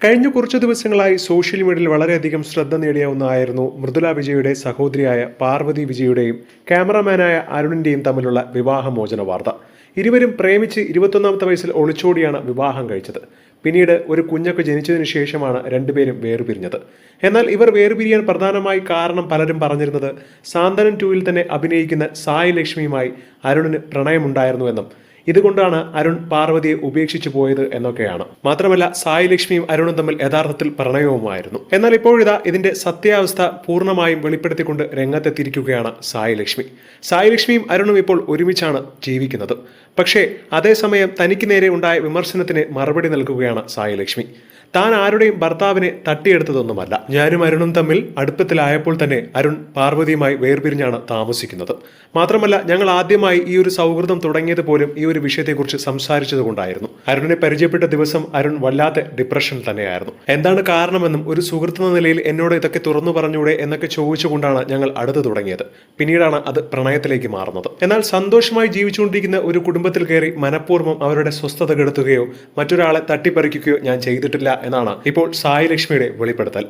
കഴിഞ്ഞ കുറച്ചു ദിവസങ്ങളായി സോഷ്യൽ മീഡിയയിൽ വളരെയധികം ശ്രദ്ധ നേടിയ ഒന്നായിരുന്നു മൃദുല വിജയുടെ സഹോദരിയായ പാർവതി വിജയുടെയും ക്യാമറമാനായ അരുണിന്റെയും തമ്മിലുള്ള വിവാഹമോചന വാർത്ത. ഇരുവരും പ്രേമിച്ച് ഇരുപത്തൊന്നാമത്തെ വയസ്സിൽ ഒളിച്ചോടിയാണ് വിവാഹം കഴിച്ചത്. പിന്നീട് ഒരു കുഞ്ഞൊക്കെ ജനിച്ചതിന് ശേഷമാണ് രണ്ടുപേരും വേർപിരിഞ്ഞത്. എന്നാൽ ഇവർ വേർപിരിയാൻ പ്രധാനമായി കാരണം പലരും പറഞ്ഞിരുന്നത് സാന്ത്വനം ടൂവിൽ തന്നെ അഭിനയിക്കുന്ന സായി ലക്ഷ്മിയുമായി അരുണിന് പ്രണയമുണ്ടായിരുന്നുവെന്നും ഇതുകൊണ്ടാണ് അരുൺ പാർവതിയെ ഉപേക്ഷിച്ചു പോയത് എന്നൊക്കെയാണ്. മാത്രമല്ല സായി ലക്ഷ്മിയും അരുണും തമ്മിൽ യഥാർത്ഥത്തിൽ പ്രണയവുമായിരുന്നു. എന്നാൽ ഇപ്പോഴിതാ ഇതിന്റെ സത്യാവസ്ഥ പൂർണമായും വെളിപ്പെടുത്തിക്കൊണ്ട് രംഗത്തെത്തിയിരിക്കുകയാണ് സായി ലക്ഷ്മി. സായി ലക്ഷ്മിയും അരുണും ഇപ്പോൾ ഒരുമിച്ചാണ് ജീവിക്കുന്നത്. പക്ഷേ അതേസമയം തനിക്ക് നേരെ ഉണ്ടായ വിമർശനത്തിന് മറുപടി നൽകുകയാണ് സായി ലക്ഷ്മി. താൻ ആരുടെയും ഭർത്താവിനെ തട്ടിയെടുത്തതൊന്നുമല്ല. ഞാനും അരുണും തമ്മിൽ അടുപ്പത്തിലായപ്പോൾ തന്നെ അരുൺ പാർവതിയുമായി വേർപിരിഞ്ഞാണ് താമസിക്കുന്നത്. മാത്രമല്ല ഞങ്ങൾ ആദ്യമായി ഈ ഒരു സൗഹൃദം തുടങ്ങിയത് പോലും ഈ ഒരു വിഷയത്തെക്കുറിച്ച് സംസാരിച്ചത് കൊണ്ടായിരുന്നു അരുണിനെ പരിചയപ്പെട്ട ദിവസം അരുൺ വല്ലാത്ത ഡിപ്രഷൻ തന്നെയായിരുന്നു. എന്താണ് കാരണമെന്നും ഒരു സുഹൃത്ത് എന്ന നിലയിൽ എന്നോട് ഇതൊക്കെ തുറന്നു പറഞ്ഞൂടെ എന്നൊക്കെ ചോദിച്ചുകൊണ്ടാണ് ഞങ്ങൾ അടുത്ത് തുടങ്ങിയത്. പിന്നീടാണ് അത് പ്രണയത്തിലേക്ക് മാറുന്നത്. എന്നാൽ സന്തോഷമായി ജീവിച്ചുകൊണ്ടിരിക്കുന്ന ഒരു കുടുംബത്തിൽ കയറി മനഃപൂർവം അവരുടെ സ്വസ്ഥത കെടുത്തുകയോ മറ്റൊരാളെ തട്ടിപ്പറിക്കുകയോ ഞാൻ ചെയ്തിട്ടില്ല എന്നാണ് ഇപ്പോൾ സായി ലക്ഷ്മിയുടെ വെളിപ്പെടുത്തൽ.